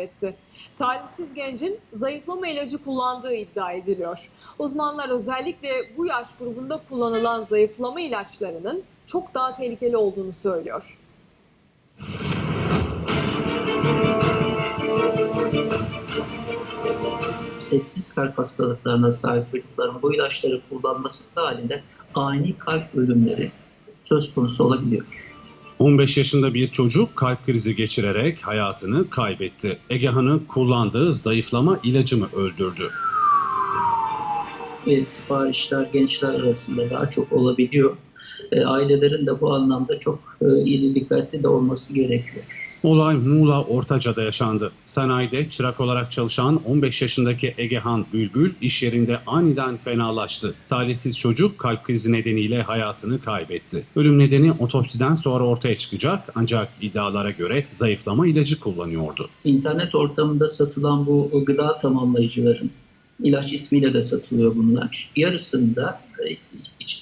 kaybetti. Talihsiz gencin zayıflama ilacı kullandığı iddia ediliyor. Uzmanlar özellikle bu yaş grubunda kullanılan zayıflama ilaçlarının çok daha tehlikeli olduğunu söylüyor. sessiz kalp hastalıklarına sahip çocukların bu ilaçları kullanması halinde ani kalp ölümleri söz konusu olabiliyor. 15 yaşında bir çocuk kalp krizi geçirerek hayatını kaybetti. Egehan'ı kullandığı zayıflama ilacı mı öldürdü? Ve siparişler gençler arasında daha çok olabiliyor. E, ailelerin de bu anlamda çok e, iyi dikkatli de olması gerekiyor. Olay Muğla Ortaca'da yaşandı. Sanayide çırak olarak çalışan 15 yaşındaki Egehan Bülbül iş yerinde aniden fenalaştı. Talihsiz çocuk kalp krizi nedeniyle hayatını kaybetti. Ölüm nedeni otopsiden sonra ortaya çıkacak ancak iddialara göre zayıflama ilacı kullanıyordu. İnternet ortamında satılan bu gıda tamamlayıcıların ilaç ismiyle de satılıyor bunlar. Yarısında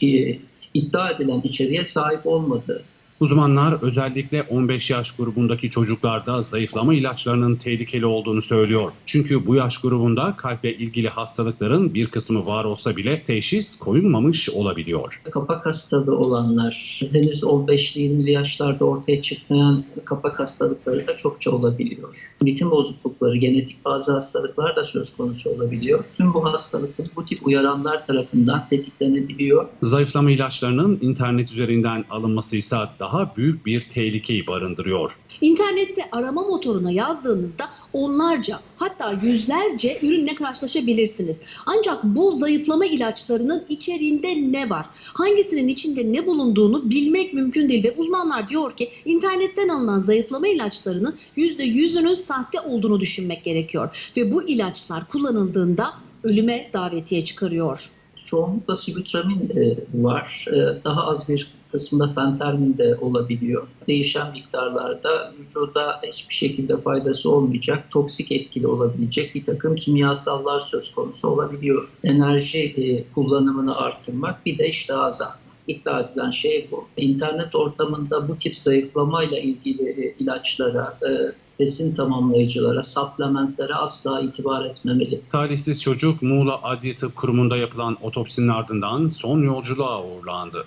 e, iddia edilen içeriğe sahip olmadığı Uzmanlar özellikle 15 yaş grubundaki çocuklarda zayıflama ilaçlarının tehlikeli olduğunu söylüyor. Çünkü bu yaş grubunda kalple ilgili hastalıkların bir kısmı var olsa bile teşhis koyulmamış olabiliyor. kapak hastalığı olanlar, henüz 15'li 20'li yaşlarda ortaya çıkmayan kapak hastalıkları da çokça olabiliyor. Ritim bozuklukları, genetik bazı hastalıklar da söz konusu olabiliyor. Tüm bu hastalıklar bu tip uyaranlar tarafından tetiklenebiliyor. Zayıflama ilaçlarının internet üzerinden alınması ise daha büyük bir tehlikeyi barındırıyor. İnternette arama motoruna yazdığınızda onlarca hatta yüzlerce ürünle karşılaşabilirsiniz. Ancak bu zayıflama ilaçlarının içeriğinde ne var? Hangisinin içinde ne bulunduğunu bilmek mümkün değil ve uzmanlar diyor ki internetten alınan zayıflama ilaçlarının %100'ünün sahte olduğunu düşünmek gerekiyor. Ve bu ilaçlar kullanıldığında ölüme davetiye çıkarıyor. Çoğunlukla sibütramin e, var. E, daha az bir kısmında fentermin de olabiliyor. Değişen miktarlarda vücuda hiçbir şekilde faydası olmayacak, toksik etkili olabilecek bir takım kimyasallar söz konusu olabiliyor. Enerji e, kullanımını artırmak bir de iştah azaltmak. İddia edilen şey bu. İnternet ortamında bu tip zayıflamayla ilgili e, ilaçlara, e, besin tamamlayıcılara, supplementlere asla itibar etmemeli. Talihsiz çocuk Muğla Adli Kurumu'nda yapılan otopsinin ardından son yolculuğa uğurlandı.